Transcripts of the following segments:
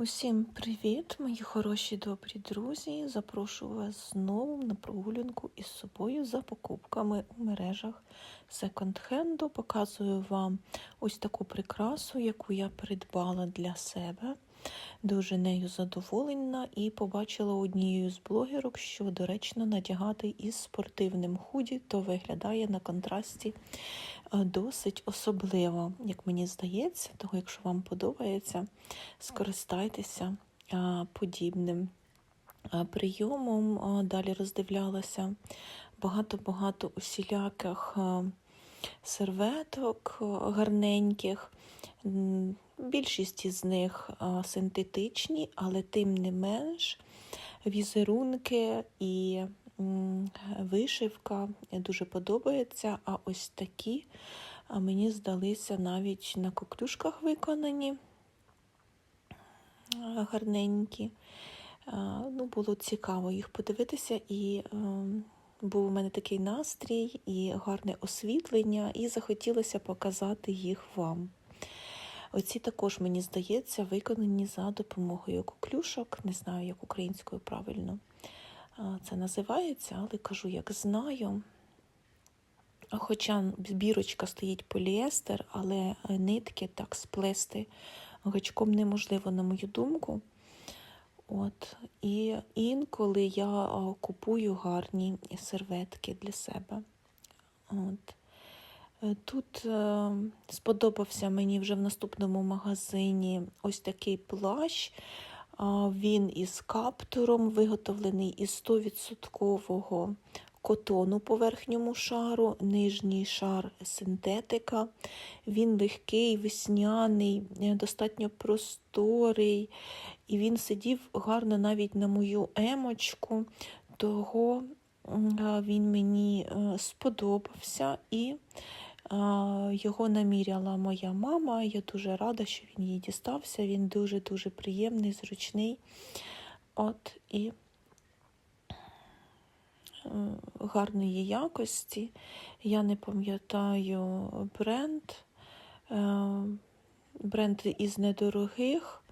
Усім привіт, мої хороші добрі друзі. Запрошую вас знову на прогулянку із собою за покупками у мережах секонд-хенду. Показую вам ось таку прикрасу, яку я придбала для себе. Дуже нею задоволена і побачила однією з блогерок, що доречно надягати із спортивним худі, то виглядає на контрасті е, досить особливо, як мені здається, того, якщо вам подобається, скористайтеся е, подібним е, прийомом. Далі роздивлялася багато-багато усіляких серветок гарненьких. Більшість із них синтетичні, але тим не менш візерунки і вишивка дуже подобається. А ось такі мені здалися навіть на коклюшках виконані гарненькі. Ну, Було цікаво їх подивитися, і ем, був у мене такий настрій, і гарне освітлення, і захотілося показати їх вам. Оці також, мені здається, виконані за допомогою коклюшок. Не знаю, як українською правильно це називається, але кажу, як знаю. Хоча бірочка стоїть поліестер, але нитки так сплести гачком неможливо, на мою думку. От. І інколи я купую гарні серветки для себе. От. Тут е, сподобався мені вже в наступному магазині ось такий плащ. Він із каптуром, виготовлений із 100% котону по верхньому шару, нижній шар синтетика. Він легкий, весняний, е, достатньо просторий, і він сидів гарно навіть на мою емочку, того він мені е, сподобався і його наміряла моя мама. Я дуже рада, що він їй дістався. Він дуже-дуже приємний, зручний. От і е, гарної якості. Я не пам'ятаю бренд, е, бренд із недорогих,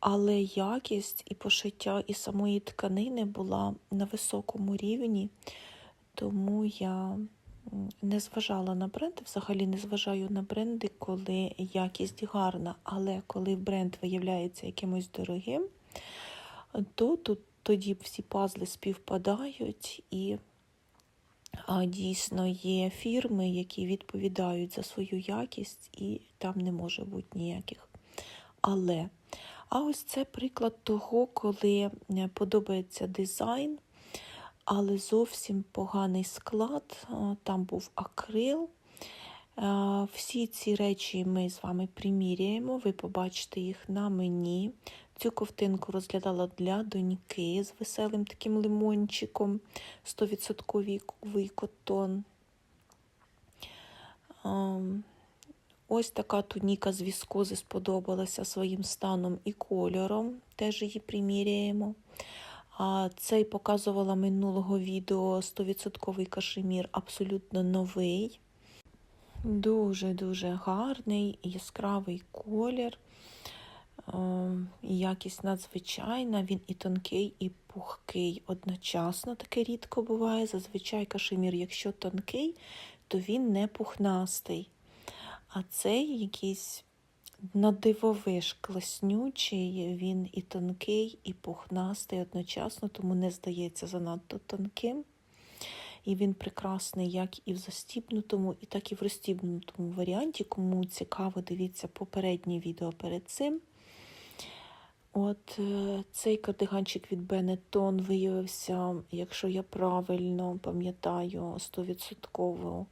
але якість і пошиття і самої тканини була на високому рівні, тому я не зважала на бренди, взагалі не зважаю на бренди, коли якість гарна, але коли бренд виявляється якимось дорогим, то тут тоді всі пазли співпадають і а, дійсно є фірми, які відповідають за свою якість, і там не може бути ніяких. Але, а ось це приклад того, коли е, подобається дизайн але зовсім поганий склад. Там був акрил. Всі ці речі ми з вами приміряємо, ви побачите їх на мені. Цю ковтинку розглядала для доньки з веселим таким лимончиком, 100% котон. Ось така туніка з віскози сподобалася своїм станом і кольором, теж її приміряємо. Цей показувала минулого відео 100% кашемір, абсолютно новий. Дуже-дуже гарний, яскравий колір. Якість надзвичайна, він і тонкий, і пухкий одночасно. Таке рідко буває. Зазвичай кашемір, якщо тонкий, то він не пухнастий. А цей якийсь Надивовиш класнючий, він і тонкий, і пухнастий одночасно, тому не здається занадто тонким. І він прекрасний як і в застібнутому, і так і в розстібнутому варіанті. Кому цікаво, дивіться попереднє відео перед цим. От е, Цей кардиганчик від Benetton виявився, якщо я правильно пам'ятаю, 100%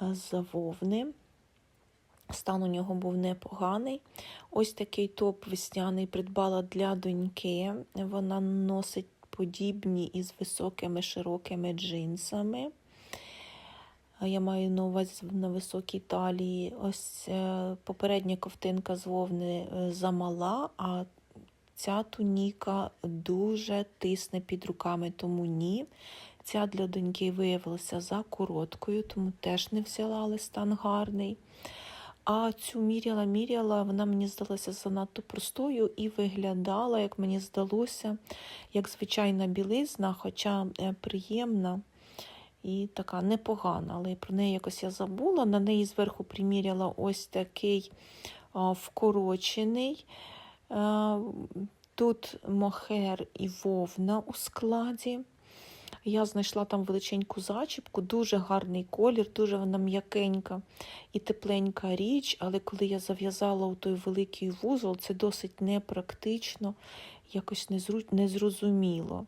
з вовни. Стан у нього був непоганий. Ось такий топ весняний придбала для доньки. Вона носить подібні із високими широкими джинсами. Я маю на увазі на високій талії. Ось е, попередня ковтинка з вовни е, замала, а ця туніка дуже тисне під руками, тому ні. Ця для доньки виявилася за короткою, тому теж не взяла, але стан гарний. А цю міряла, міряла, вона мені здалася занадто простою і виглядала, як мені здалося, як звичайна білизна, хоча е, приємна і така непогана. Але про неї якось я забула. На неї зверху приміряла ось такий вкорочений. Тут мохер і вовна у складі. Я знайшла там величеньку зачіпку, дуже гарний колір, дуже вона м'якенька і тепленька річ, але коли я зав'язала у той великий вузол, це досить непрактично, якось незрозуміло.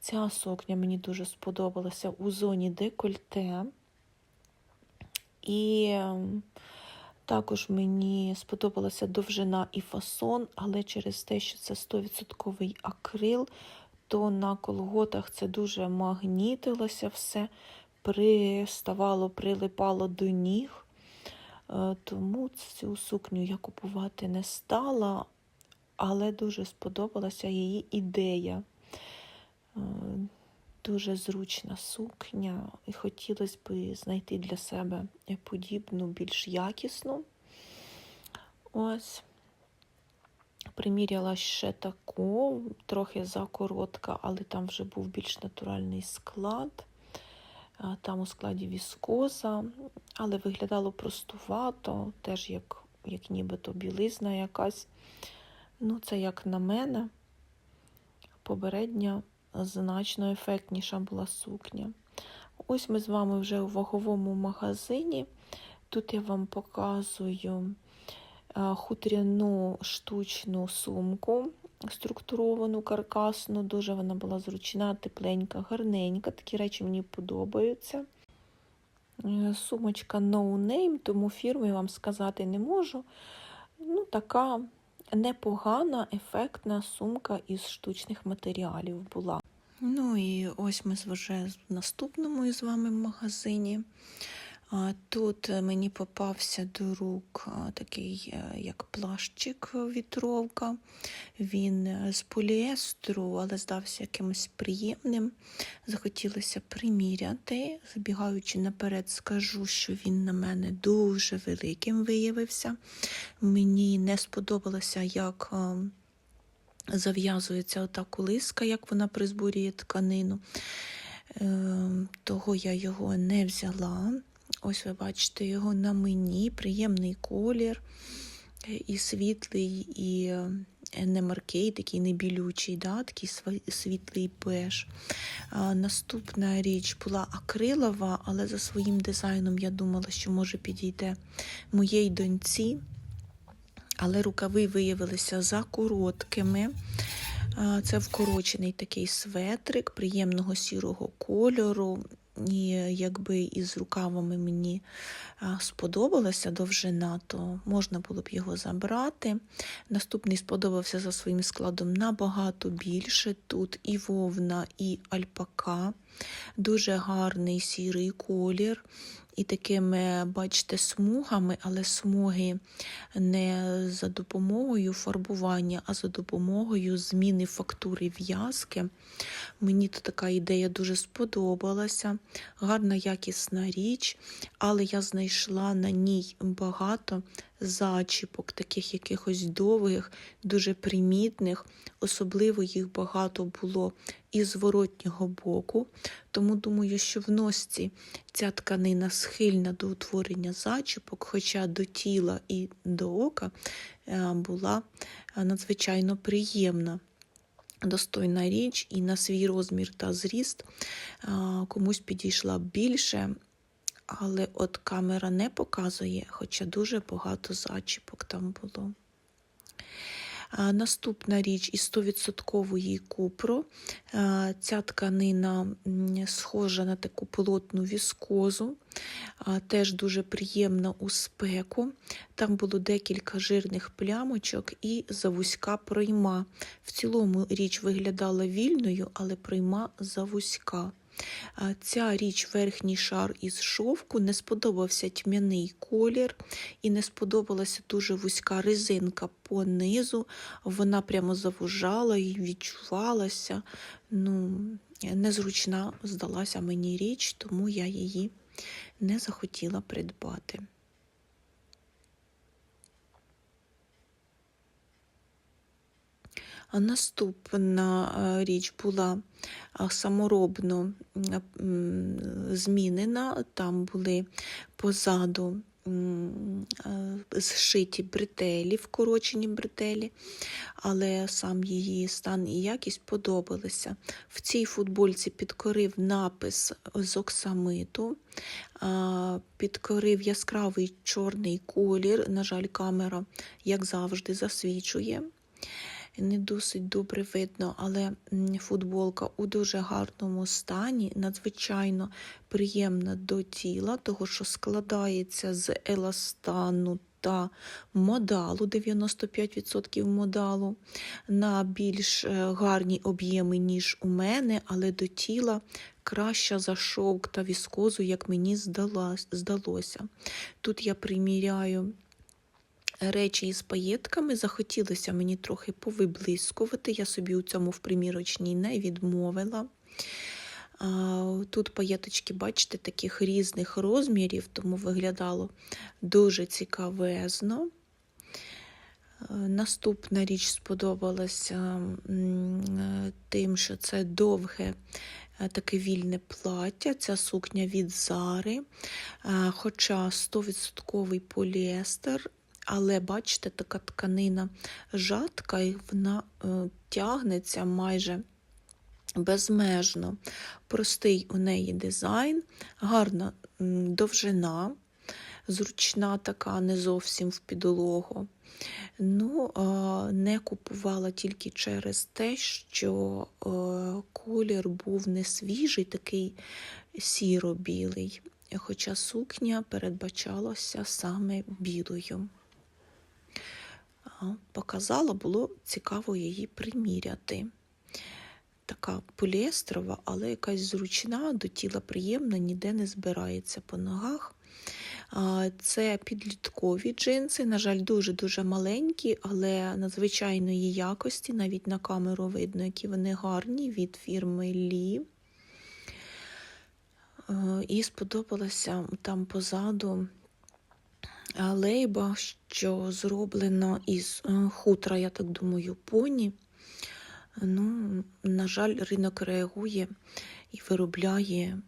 Ця сукня мені дуже сподобалася у зоні декольте. І ем, також мені сподобалася довжина і фасон, але через те, що це 100% акрил, то на колготах це дуже магнітилося все, приставало, прилипало до ніг. Е, тому цю сукню я купувати не стала, але дуже сподобалася її ідея. Е, дуже зручна сукня, і хотілося б знайти для себе подібну, більш якісну. Ось. Приміряла ще таку, трохи закоротка, але там вже був більш натуральний склад. Там у складі віскоза, але виглядало простувато, теж як як нібито білизна якась. Ну, це як на мене, попередня значно ефектніша була сукня. Ось ми з вами вже у ваговому магазині. Тут я вам показую хутряну штучну сумку, структуровану, каркасну, дуже вона була зручна, тепленька, гарненька. Такі речі мені подобаються. Е, сумочка No Name, тому фірму я вам сказати не можу. Ну, Така непогана, ефектна сумка із штучних матеріалів була. Ну і ось ми вже в наступному із вами магазині. Тут е, мені попався до рук такий е, як плащик вітровка. Він е, з поліестру, але здався якимось приємним. Захотілося приміряти. Забігаючи наперед, скажу, що він на мене дуже великим виявився. Мені не сподобалося, як зав'язується ота кулиска, як вона призбурює тканину. Ем, того я його не взяла. Ось ви бачите його на мені, приємний колір, і світлий, і е, не маркей, такий не білючий, да, такий світлий беж. Наступна річ була акрилова, але за своїм дизайном я думала, що може підійде моїй доньці. Але рукави виявилися за короткими. Це вкорочений такий светрик приємного сірого кольору і якби із рукавами мені сподобалася довжина, то можна було б його забрати. Наступний сподобався за своїм складом набагато більше. Тут і вовна, і альпака, дуже гарний сірий колір і такими, бачите, смугами, але смуги не за допомогою фарбування, а за допомогою зміни фактури в'язки. Мені то така ідея дуже сподобалася. Гарна якісна річ, але я знайшла на ній багато зачіпок, таких якихось довгих, дуже примітних, особливо їх багато було із зворотнього боку. Тому думаю, що в носці ця тканина схильна до утворення зачіпок, хоча до тіла і до ока е, була е, надзвичайно приємна. Достойна річ, і на свій розмір та зріст е, комусь підійшла більше, але от камера не показує, хоча дуже багато зачіпок там було. Наступна річ із 100% купро. Ця тканина схожа на таку плотну віскозу, теж дуже приємна у спеку. Там було декілька жирних плямочок і завузька пройма. В цілому річ виглядала вільною, але пройма завузька. Ця річ, верхній шар із шовку, не сподобався тьмяний колір, і не сподобалася дуже вузька резинка по низу. Вона прямо завужала і відчувалася. Ну, Незручна здалася мені річ, тому я її не захотіла придбати. Наступна е, річ була саморобно змінена. Там були позаду е, зшиті бретелі, вкорочені бретелі, але сам її стан і якість подобалися. В цій футбольці підкорив напис з оксамиту, підкорив яскравий чорний колір. На жаль, камера, як завжди, засвічує. Не досить добре видно, але футболка у дуже гарному стані, надзвичайно приємна до тіла, того що складається з еластану та модалу, 95% модалу, на більш е, гарні об'єми, ніж у мене, але до тіла краща за шовк та віскозу, як мені здалося. Тут я приміряю речі із паєтками. Захотілося мені трохи повиблискувати. Я собі у цьому в примірочній не відмовила. Тут паєточки, бачите, таких різних розмірів, тому виглядало дуже цікавезно. Наступна річ сподобалася тим, що це довге е, таке вільне плаття, ця сукня від Зари, хоча 100% поліестер, але бачите, така тканина жатка, і вона е, тягнеться майже безмежно. Простий у неї дизайн, гарна довжина, зручна така, не зовсім в підлогу. Ну, не купувала тільки через те, що е, колір був не свіжий, такий сіро-білий, хоча сукня передбачалася саме білою. Показала, було цікаво її приміряти. Така поліестрова, але якась зручна, до тіла приємна, ніде не збирається по ногах. Це підліткові джинси, на жаль, дуже-дуже маленькі, але надзвичайної якості, навіть на камеру видно, які вони гарні від фірми Лі. І сподобалося там позаду лейба, що зроблено із е, хутра, я так думаю, поні. Ну, на жаль, ринок реагує і виробляє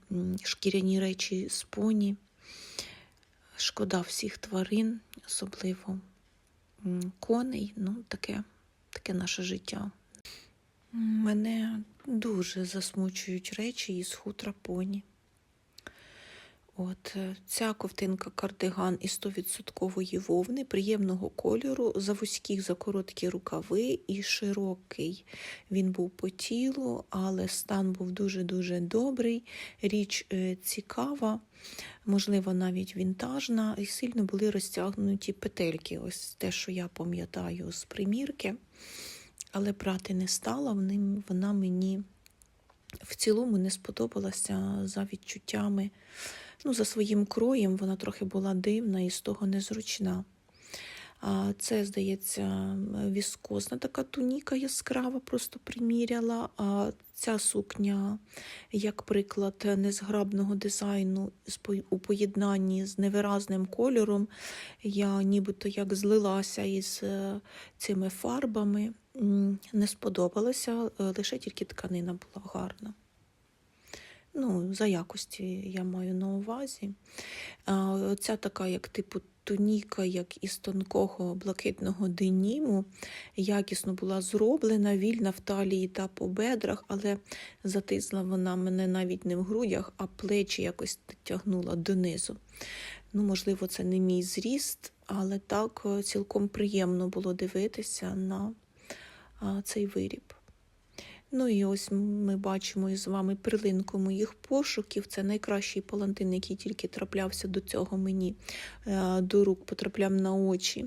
шкіряні речі з поні. Шкода всіх тварин, особливо коней. Ну, таке, таке наше життя. Мене дуже засмучують речі із хутра поні. От е, ця ковтинка кардиган із 100% вовни, приємного кольору, за вузькі, за короткі рукави і широкий. Він був по тілу, але стан був дуже-дуже добрий. Річ е, цікава, можливо, навіть вінтажна, і сильно були розтягнуті петельки. Ось те, що я пам'ятаю з примірки. Але брати не стала, вона мені в цілому не сподобалася за відчуттями. Ну, за своїм кроєм вона трохи була дивна і з того незручна. Це, здається, віскозна така туніка яскрава, просто приміряла. А ця сукня, як приклад незграбного дизайну у поєднанні з невиразним кольором, я нібито як злилася із е, цими фарбами. Не сподобалося, е, лише тільки тканина була гарна. Ну, за якості я маю на увазі. Оця така, як типу туніка, як із тонкого блакитного деніму, якісно була зроблена, вільна в талії та по бедрах, але затисла вона мене навіть не в грудях, а плечі якось тягнула донизу. Ну, можливо, це не мій зріст, але так е, цілком приємно було дивитися на цей виріб. Ну і ось ми бачимо із вами перлинку моїх пошуків. Це найкращий палантин, який тільки траплявся до цього мені е, до рук, потрапляв на очі.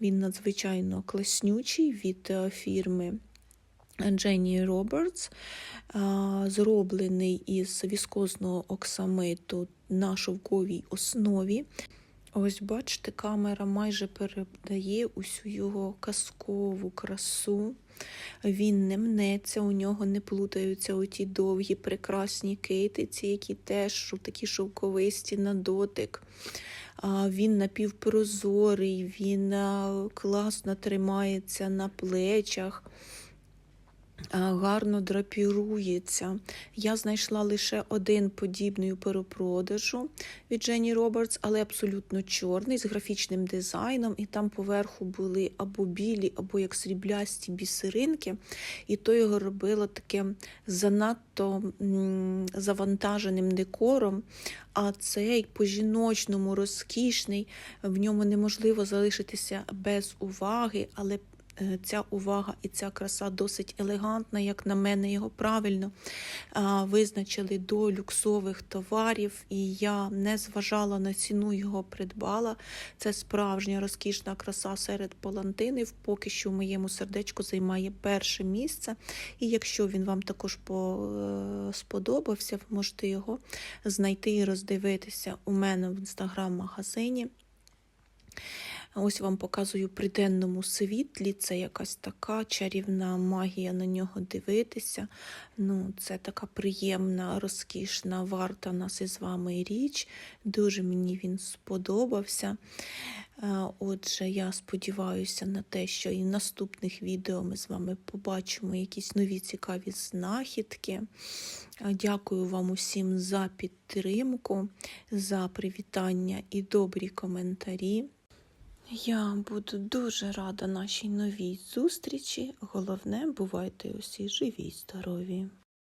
Він надзвичайно класнючий від е, фірми Дженні Робертс, е, зроблений із віскозного оксамиту на шовковій основі. Ось, бачите, камера майже передає усю його казкову красу. Він не мнеться, у нього не плутаються оті довгі прекрасні китиці, які теж такі шовковисті на дотик. Він напівпрозорий, він класно тримається на плечах. Гарно драпірується. Я знайшла лише один подібний у перепродажу від Дженні Робертс, але абсолютно чорний, з графічним дизайном, і там поверху були або білі, або як сріблясті бісеринки. І то його робило таким занадто завантаженим декором. А цей по-жіночному розкішний, в ньому неможливо залишитися без уваги, але ця увага і ця краса досить елегантна, як на мене, його правильно визначили до люксових товарів, і я не зважала на ціну, його придбала. Це справжня розкішна краса серед палантинів. Поки що в моєму сердечку займає перше місце. І якщо він вам також е, сподобався, ви можете його знайти і роздивитися у мене в інстаграм-магазині. Ось вам показую при денному світлі. Це якась така чарівна магія на нього дивитися. Ну, Це така приємна, розкішна, варта нас із вами річ. Дуже мені він сподобався. Отже, я сподіваюся на те, що і в наступних відео ми з вами побачимо якісь нові цікаві знахідки. Дякую вам усім за підтримку, за привітання і добрі коментарі. Я буду дуже рада нашій новій зустрічі. Головне, бувайте усі живі й здорові!